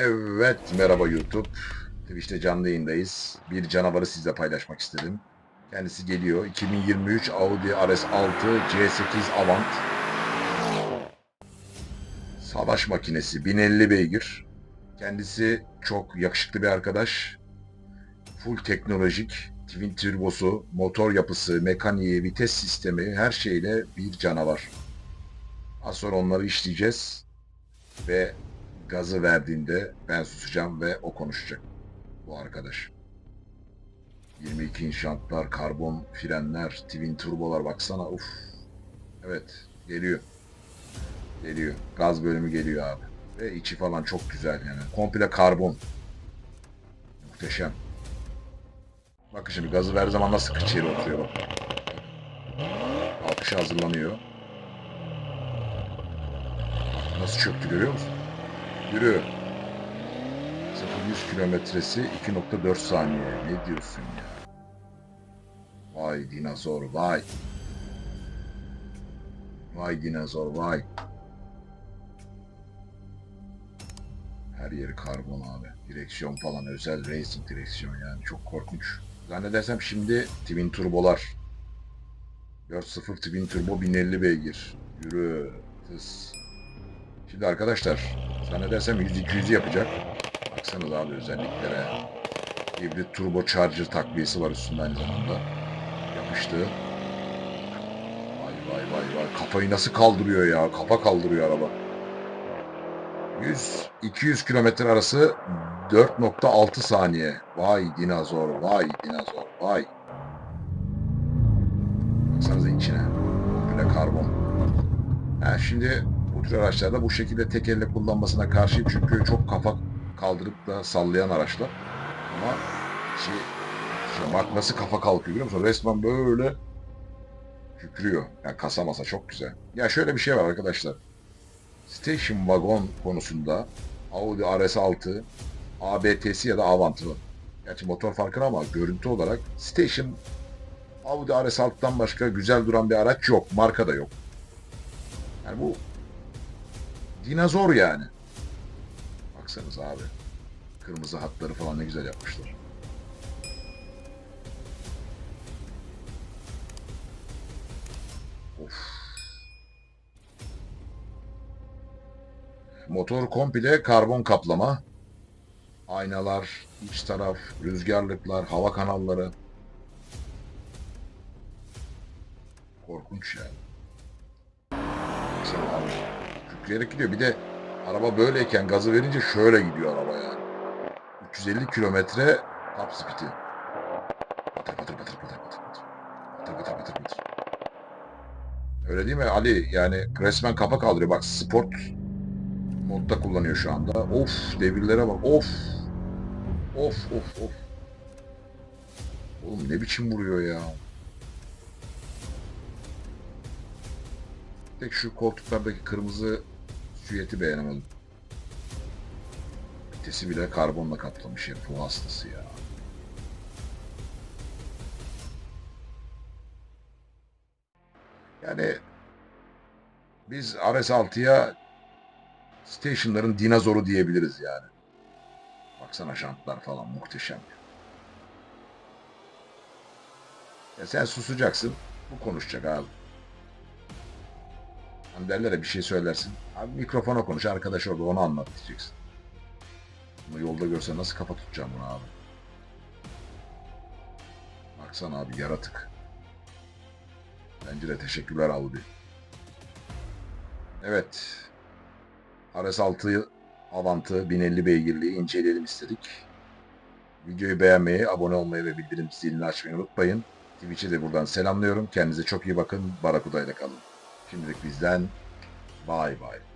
Evet, merhaba YouTube. Twitch'te canlı yayındayız. Bir canavarı sizle paylaşmak istedim. Kendisi geliyor. 2023 Audi RS6 C8 Avant. Savaş makinesi 1050 beygir. Kendisi çok yakışıklı bir arkadaş. Full teknolojik, twin turbosu, motor yapısı, mekaniği, vites sistemi her şeyle bir canavar. Az sonra onları işleyeceğiz ve gazı verdiğinde ben susacağım ve o konuşacak. Bu arkadaş. 22 inç jantlar, karbon frenler, twin turbolar baksana uf. Evet geliyor. Geliyor. Gaz bölümü geliyor abi. Ve içi falan çok güzel yani. Komple karbon. Muhteşem. Bakın şimdi gazı verdiği zaman nasıl kıçıyla oturuyor bak. Alkışa hazırlanıyor. Nasıl çöktü görüyor musun? Yürü. 0-100 kilometresi 2.4 saniye. Ne diyorsun ya? Vay dinozor vay. Vay dinozor vay. Her yeri karbon abi. Direksiyon falan özel racing direksiyon yani çok korkunç. Zannedersem şimdi twin turbolar. 4.0 twin turbo 1050 beygir. Yürü. Tıs. Şimdi arkadaşlar zannedersem 100-200'ü yapacak. Baksanız abi özelliklere. Hibrit turbo charger takviyesi var üstünde aynı zamanda. Yapıştı. Vay vay vay vay. Kafayı nasıl kaldırıyor ya? Kafa kaldırıyor araba. 100-200 kilometre arası 4.6 saniye. Vay dinozor, vay dinozor, vay. Baksanıza içine. Komple karbon. Ha, şimdi bu tür araçlarda bu şekilde tek elle kullanmasına karşıyım çünkü çok kafa kaldırıp da sallayan araçlar. Ama şey, işte bak nasıl kafa kalkıyor biliyor musun? Resmen böyle kükrüyor. Yani kasa masa çok güzel. Ya şöyle bir şey var arkadaşlar. Station Wagon konusunda Audi RS6 ABT'si ya da Avant'ı. Gerçi motor farklı ama görüntü olarak Station Audi RS6'dan başka güzel duran bir araç yok. Marka da yok. Yani bu dinozor yani. Baksanız abi. Kırmızı hatları falan ne güzel yapmışlar. Of. Motor komple karbon kaplama. Aynalar, iç taraf, rüzgarlıklar, hava kanalları. Korkunç yani. Abi. Kükreyerek gidiyor. Bir de araba böyleyken gazı verince şöyle gidiyor araba yani. 350 kilometre top speed'i. Patır patır patır patır patır patır. Patır patır patır patır. Öyle değil mi Ali? Yani resmen kafa kaldırıyor. Bak sport modda kullanıyor şu anda. Of devirlere bak. Of. Of of of. Oğlum ne biçim vuruyor ya. Tek şu koltuklardaki kırmızı süyeti beğenemedim. Vitesi bile karbonla kaplamış herif o hastası ya. Yani biz RS6'ya stationların dinozoru diyebiliriz yani. Baksana jantlar falan muhteşem. Ya sen susacaksın, bu konuşacak abi. Hani derler ya bir şey söylersin. Abi mikrofona konuş, arkadaş orada onu anlat diyeceksin. Bunu yolda görsen nasıl kafa tutacağım bunu abi. Baksana abi yaratık. Bence de teşekkürler Audi. Evet. RS6 Avant'ı 1050 beygirliği inceleyelim istedik. Videoyu beğenmeyi, abone olmayı ve bildirim zilini açmayı unutmayın. Twitch'e de buradan selamlıyorum. Kendinize çok iyi bakın. Barakuda'yla kalın. Şimdilik bizden bay bay.